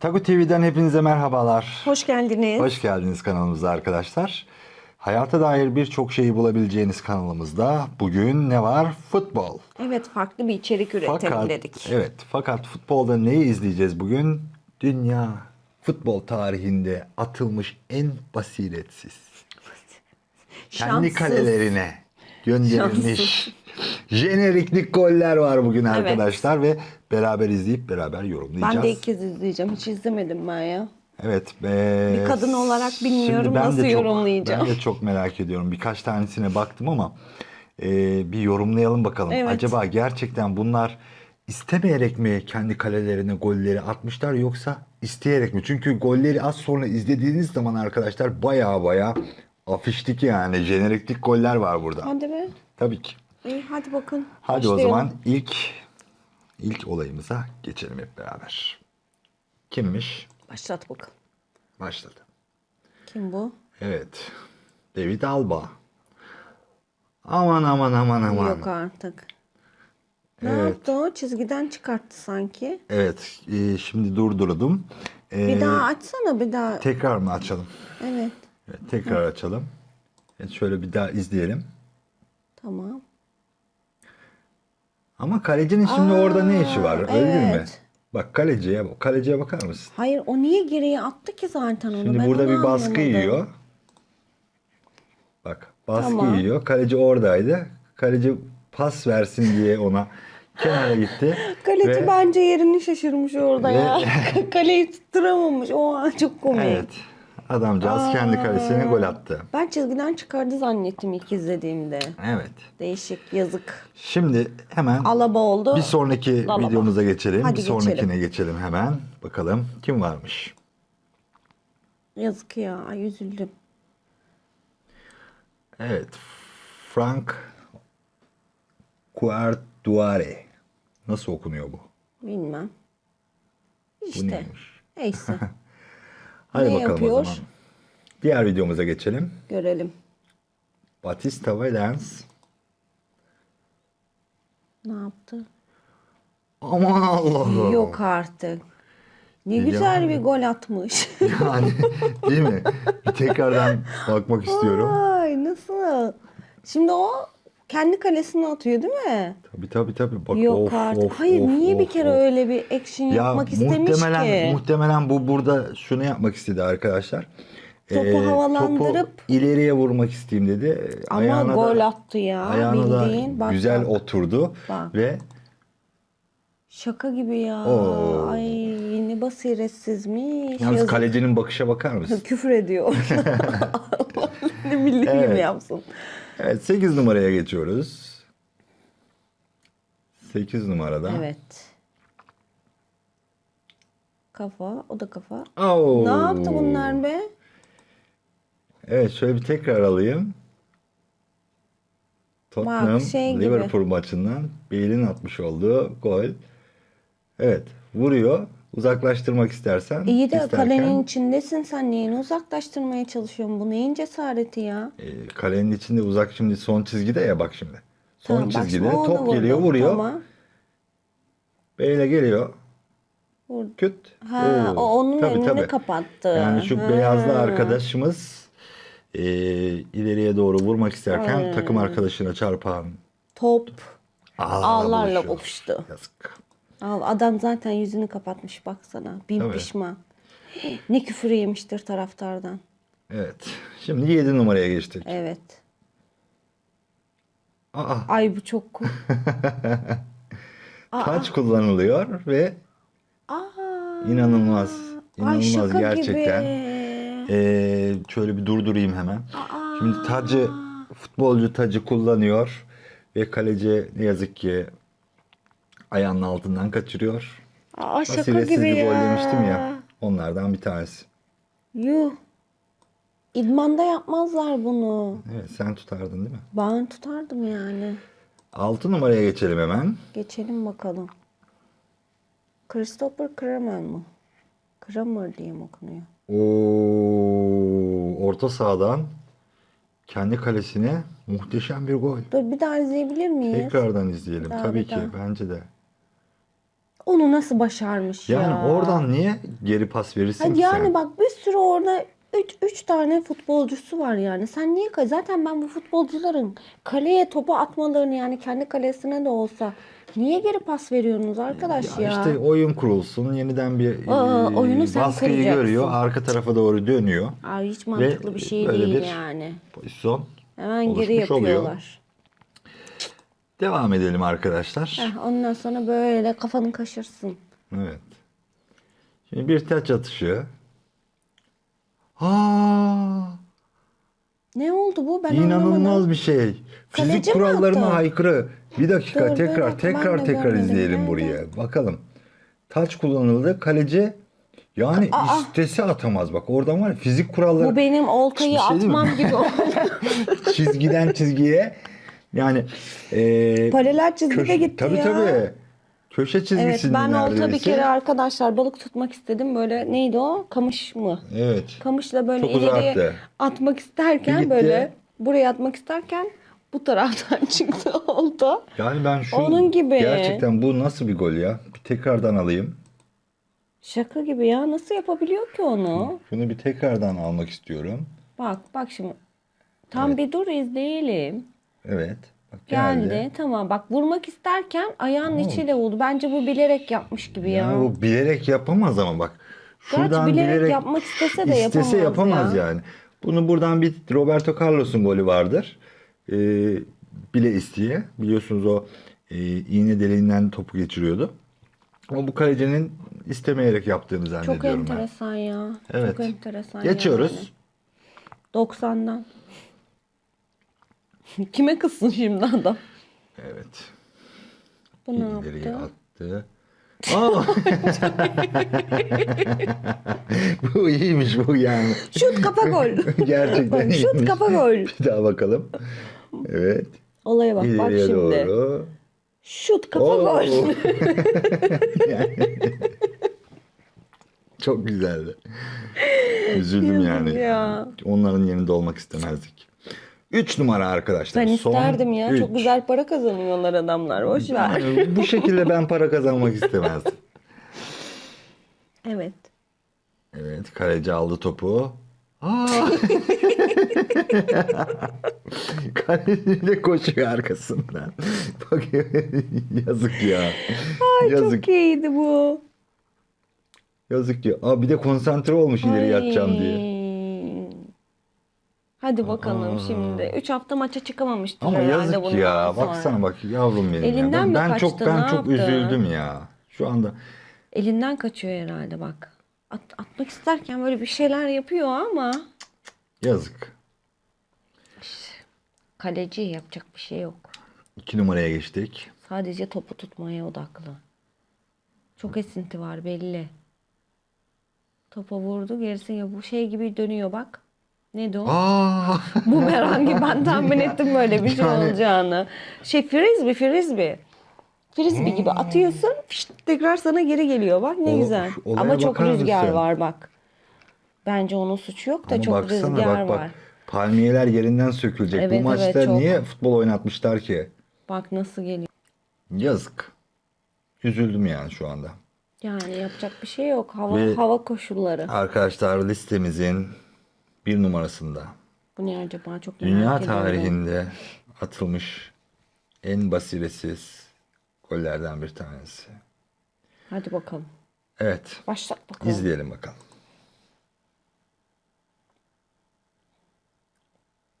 Tagu TV'den hepinize merhabalar. Hoş geldiniz. Hoş geldiniz kanalımıza arkadaşlar. Hayata dair birçok şeyi bulabileceğiniz kanalımızda bugün ne var? Futbol. Evet farklı bir içerik üretelim Fakat dedik. evet fakat futbolda neyi izleyeceğiz bugün? Dünya futbol tarihinde atılmış en basiretsiz. Kendi kalelerine gönderilmiş jeneriklik goller var bugün arkadaşlar ve beraber izleyip beraber yorumlayacağız. Ben de ilk kez izleyeceğim. Hiç izlemedim ben ya. Evet. Be, Bir kadın olarak bilmiyorum ben nasıl de çok- yorumlayacağım. Ben de çok merak ediyorum. Birkaç tanesine baktım ama e, bir yorumlayalım bakalım. Evet. Acaba gerçekten bunlar istemeyerek mi kendi kalelerine golleri atmışlar yoksa isteyerek mi? Çünkü golleri az sonra izlediğiniz zaman arkadaşlar baya baya afişlik yani jeneriklik goller var burada. Hadi be. Tabii ki. İyi hadi bakın. Hadi o Başlayalım. zaman ilk ilk olayımıza geçelim hep beraber. Kimmiş? Başlat bakalım. Başladı. Kim bu? Evet. David Alba. Aman aman aman aman. Yok artık. Ne Evet. yaptı o? Çizgiden çıkarttı sanki. Evet. e, şimdi durdurdum. E, Bir daha açsana bir daha. Tekrar mı açalım? Evet. Evet, tekrar açalım. Evet, şöyle bir daha izleyelim. Tamam. Ama kalecinin şimdi Aa, orada ne işi var? Öyle değil mi? evet. Bak kaleciye, kaleciye bakar mısın? Hayır o niye geriye attı ki zaten onu? Şimdi Ben burada onu bir baskı anlamadım. yiyor. Bak baskı Tamam. yiyor. Kaleci oradaydı. Kaleci pas versin diye ona kenara gitti. Kaleci Ve- bence yerini şaşırmış orada Ve- ya. Kaleyi tutturamamış. O çok komik. Evet. Adamcağız kendi kalesine gol attı. Ben çizgiden çıkardı zannettim ilk izlediğimde. Evet. Değişik, yazık. Şimdi hemen Alaba oldu. bir sonraki Alaba. videomuza geçelim. Hadi bir sonrakine geçelim hemen. Bakalım kim varmış. Yazık ya, ay üzüldüm. Evet. Frank Quartuare. Nasıl okunuyor bu? Bilmem. Bu İşte. neymiş? Neyse. Hadi Ne bakalım yapıyor? o zaman. Diğer videomuza geçelim. Görelim. Batista ve Lens. Ne yaptı? Aman Allah'ım. Yok artık. Ne Ya. güzel bir gol atmış. Yani değil mi? Bir tekrardan bakmak istiyorum. Ay nasıl? Şimdi o kendi kalesine atıyor değil mi? Tabii tabii tabii. Bak, Yok of, artık. of, Hayır of, niye bir of, kere of. öyle bir action Ya yapmak istemiş muhtemelen ki? muhtemelen bu burada şunu yapmak istedi arkadaşlar. Topu havalandırıp- topu ileriye vurmak isteyeyim dedi. Ama gol da, attı ya ayağına bildiğin. da Bak, güzel bak. oturdu Bak. ve Şaka gibi ya. Oo. Ay ne basiretsizmiş. yalnız Yazık. kalecinin bakışa bakar mısın? Küfür ediyor. ne bildiği Evet. gibi yapsın. Evet 8 numaraya geçiyoruz. 8 numarada. Evet. Kafa, o da kafa. Oo. Ne yaptı bunlar be? Evet şöyle bir tekrar alayım. Tottenham Bak, şey gibi. Liverpool maçından Bale'in atmış olduğu gol. Evet vuruyor. Uzaklaştırmak istersen. İyi de isterken, kalenin içindesin sen neyini uzaklaştırmaya çalışıyorsun? Bu neyin cesareti ya? e, kalenin içinde uzak şimdi son çizgide ya bak şimdi. Son Tamam, bak çizgide şimdi top vurdu. geliyor vuruyor. Tamam. Bale geliyor. Vurdu. Küt. Ha, Oo. o onun Tabii, önünü tabii. kapattı. Yani şu Ha. beyazlı arkadaşımız e, ileriye doğru vurmak isterken takım arkadaşına çarpan Top ağlarla, ağlarla kopuştu. Yazık. Al, adam zaten yüzünü kapatmış baksana. Bin Tabii. pişman. Ne küfür yemiştir taraftardan. Evet. Şimdi 7 numaraya geçtik. Evet. Aa, Ay bu çok cool. taç kullanılıyor ve Aa, inanılmaz. ay inanılmaz şaka gerçekten. gibi. Ee, şöyle bir durdurayım hemen. Şimdi tacı futbolcu tacı kullanıyor ve kaleci ne yazık ki ayağının altından kaçırıyor. Aa, şaka Basiretsiz gibi bir ya. demiştim ya. Onlardan bir tanesi. Yuh. İdmanda yapmazlar bunu. Evet sen tutardın değil mi? Ben tutardım yani. 6 numaraya geçelim hemen. Geçelim bakalım. Christopher Kramer mı? Kramer diye mi okunuyor? Oo, orta sahadan kendi kalesine muhteşem bir gol. Dur bir daha izleyebilir miyiz? Tekrardan izleyelim. Daha Tabii bir ki daha. bence de. Onu nasıl başarmış Yani ya? oradan niye geri pas verirsin Hadi ki yani sen? bak bir sürü orada 3 3 tane futbolcusu var yani. Sen niye zaten ben bu futbolcuların kaleye topu atmalarını yani kendi kalesine de olsa niye geri pas veriyorsunuz arkadaş ya? Ya işte oyun kurulsun, yeniden bir Aa, e, oyunu sen baskıyı kuracaksın. görüyor, arka tarafa doğru dönüyor. Ay hiç mantıklı bir şey değil bir yani. Pozisyon Hemen geri oluşmuş oluyor. Devam edelim arkadaşlar. Heh, ondan sonra böyle kafanı kaşırsın. Evet. Şimdi bir taç atışı. Aa, Ne oldu bu? Ben inanılmaz anlamadım. bir şey. Kaleci Fizik mi kurallarına attı? aykırı. Bir dakika Dur, tekrar ben tekrar de tekrar görmedim. izleyelim Nerede? buraya. Bakalım. Taç kullanıldı. Kaleci yani Aa. istese atamaz bak. Oradan var ya, fizik kuralları Bu benim oltayı Bir şey değil mi? atmam gibi oldu. çizgiden çizgiye yani e, Paralel çizgide köşe- gitti tabii, ya. Tabii Köşe Evet çizgisinde ben olta bir neredeyse. kere arkadaşlar balık tutmak istedim. Böyle neydi o? Kamış mı? Evet. Kamışla böyle Çok ileriye uzaktı. atmak isterken gitti. böyle buraya atmak isterken bu taraftan çıktı olta. Yani ben şu Onun gibi. gerçekten bu nasıl bir gol ya? Bir tekrardan alayım. Şaka gibi ya. Nasıl yapabiliyor ki onu? Şunu bir tekrardan almak istiyorum. Bak bak şimdi. Tam bir dur izleyelim. Evet. Bak geldi. Geldi. Tamam bak vurmak isterken ayağının içiyle vurdu. Bence bu bilerek yapmış gibi ya. Yani bu bilerek yapamaz ama bak. Şuradan bilerek bilerek, yapmak istese de istese yapamaz yapamaz ya. yani. Bunu buradan bir Roberto Carlos'un golü vardır. Ee, bile isteye. Biliyorsunuz o e, iğne deliğinden topu geçiriyordu. Ama bu kalecinin istemeyerek yaptığını Çok zannediyorum ben. enteresan ya. Evet. Çok enteresan Geçiyoruz. yani. 90'dan. Kime kızsın şimdi adam? Evet. Bu ne İleriye yaptı? attı. Aa! bu iyiymiş bu yani. Şut kafa gol. Gerçekten Şut iyiymiş. kafa gol. Bir daha bakalım. Evet. Olaya bak bak İleriye şimdi. doğru. Şut kafa Oo. gol. Yani- Çok güzeldi. Üzüldüm yani. ya. Onların yerinde olmak istemezdik. 3 numara arkadaşlar. Ben Son isterdim ya. üç. Çok güzel para kazanıyorlar adamlar. Boş ver. Yani bu şekilde ben para kazanmak istemezdim. Evet. Evet kaleci aldı topu. Aa! kaleci de koşuyor arkasından. Bak yazık ya. yazık. Çok iyiydi bu. Yazık ya. Aa, bir de konsantre olmuş ileri yatacağım diye. Hadi bakalım şimdi. 3 hafta maça çıkamamıştır Ama herhalde yazık bundan ya. sonra. Baksana bak yavrum benim. ya. Elinden Ben, mi ben kaçtı, çok ben ne çok yaptı? üzüldüm ya. Şu anda Elinden kaçıyor herhalde bak. At, atmak isterken böyle bir şeyler yapıyor ama yazık. kaleci yapacak bir şey yok. 2 numaraya geçtik. Sadece topu tutmaya odaklı. Çok esinti var belli. Topa vurdu gerisi ya bu şey gibi dönüyor bak. Ne o? Aa! Bumerang gibi ben tahmin ettim böyle bir şey Yani- olacağını. Şey frisbee frisbee. Frisbee gibi atıyorsun fişt, tekrar sana geri geliyor bak ne O- güzel. Ama çok rüzgar mısın? var bak. Bence onun suçu yok da Ama çok baksana rüzgar bak bak. var. Palmiyeler yerinden sökülecek. Evet, Bu evet, maçta çok. niye futbol oynatmışlar ki? Bak nasıl geliyor. Yazık. Üzüldüm yani şu anda. Yani yapacak bir şey yok. Hava Ve- hava koşulları. Arkadaşlar listemizin bir numarasında. Bu ne acaba çok Dünya ediyorum. tarihinde atılmış en basiretsiz gollerden bir tanesi. Hadi bakalım. Evet. Başlat bakalım. izleyelim bakalım.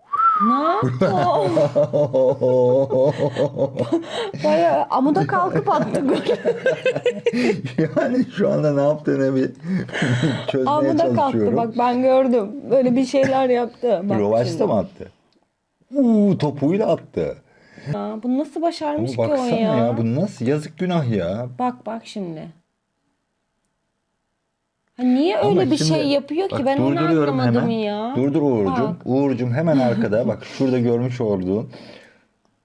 Ne yaptı o? Baya amuda kalkıp attı gol. yani şu anda ne yaptığını bir çözmeye Amuda kalktı çalışıyorum. bak ben gördüm. Böyle bir şeyler yaptı. Bak şimdi. mı attı? Uuu topuyla attı. Ya, bunu nasıl Ama başarmış ki o baksana ya? ya. bu nasıl yazık günah ya. Bak bak şimdi. Niye öyle Ama bir şimdi- şey yapıyor ki bak ben onu durduruyorum anlamadım hemen. ya. Durdur Uğur'cum. Bak. Uğur'cum hemen arkada bak şurada görmüş olduğun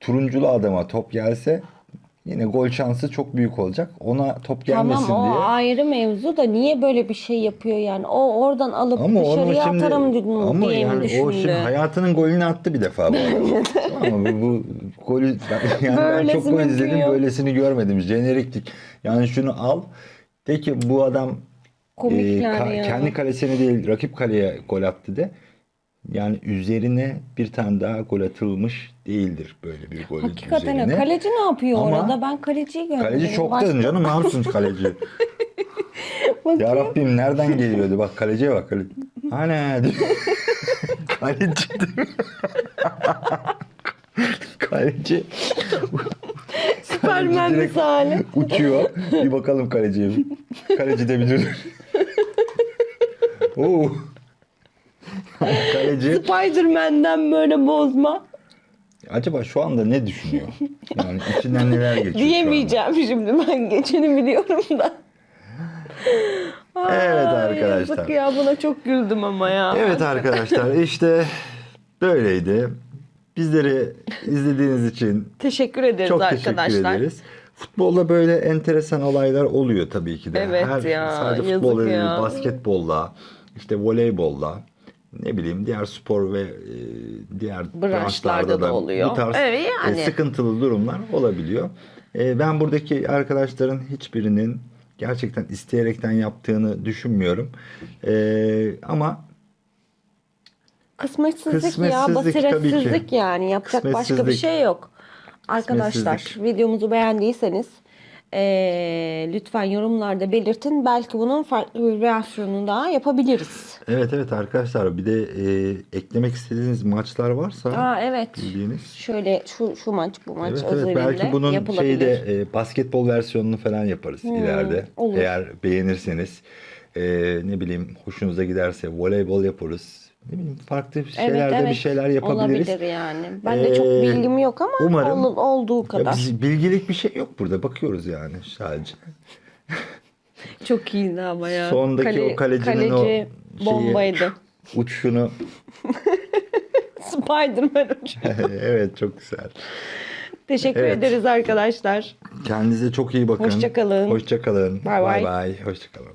turunculu adama top gelse yine gol şansı çok büyük olacak. Ona top gelmesin Tamam o diye. ayrı mevzu da niye böyle bir şey yapıyor yani? O oradan alıp Ama onu dışarıya şimdi atarım dedim ama diye mi yani düşündü? o şimdi hayatının golünü attı bir defa bu adam. ama bu, bu golü ben, yani ben Böylesi çok gol mümkün izledim yok. böylesini görmedim. Jeneriktik. Yani şunu al de ki bu adam Komik e, yani ka- ya. kendi kalesine değil rakip kaleye gol attı de. Yani üzerine bir tane daha gol atılmış değildir böyle bir golün Hakikaten üzerine. kaleci ne yapıyor Ama orada? Ben kaleciyi görmedim. Kaleci çok Başka- dedin canım ne yapsın kaleci? Ya Rabbim nereden geliyordu? Bak kaleciye bak. Kaleci. Ana kaleci kaleci. Süpermen misali. Uçuyor. Bir bakalım kaleciye. Kaleci de bir dur. Oo. kaleci Spiderman'den böyle bozma. acaba şu anda ne düşünüyor? Yani içinden neler geçiyor şu anda? Diyemeyeceğim şimdi ben geçeni biliyorum da. Evet arkadaşlar. Yazık ya buna çok güldüm ama ya. Evet arkadaşlar işte böyleydi. Bizleri izlediğiniz için Teşekkür ederiz çok arkadaşlar. teşekkür ederiz. Futbolda böyle enteresan olaylar oluyor tabii ki de. Evet ya, Sadece futbolda değil, basketbolla, işte voleybolla, ne bileyim diğer spor ve e, diğer Branşlarda branşlarda da oluyor. bu tarz Evet, yani. e, sıkıntılı durumlar olabiliyor. E, ben buradaki arkadaşların hiçbirinin gerçekten isteyerekten yaptığını düşünmüyorum. E, ama Kısmetsizlik, ya, Kısmetsizlik ki. basiretsizlik yani. Yapacak başka bir şey yok. Arkadaşlar videomuzu beğendiyseniz eee, lütfen yorumlarda belirtin. Belki bunun farklı bir versiyonunu daha yapabiliriz. Evet evet arkadaşlar bir de e, eklemek istediğiniz maçlar varsa Aa evet. bildiğiniz. Şöyle şu şu maç bu maç Evet evet belki bunun şeyde e, basketbol versiyonunu falan yaparız ileride. olur. Eğer beğenirseniz e, ne bileyim hoşunuza giderse voleybol yaparız. Ne bileyim farklı şeylerde bir şeyler yapabiliriz. Olabilir yani. Ben de çok Ee, bilgim yok ama umarım- ol- olduğu kadar. biz- bilgilik bir şey yok burada bakıyoruz yani sadece. Çok iyiydi ama ya. Sondaki o kalecinin o şeyi- bombaydı. Uçuşunu Spiderman uçu. evet çok güzel. Teşekkür Evet. ederiz arkadaşlar. Kendinize çok iyi bakın. Hoşça kalın. Hoşça kalın. Bay bay. Bay bay. Hoşça kalın.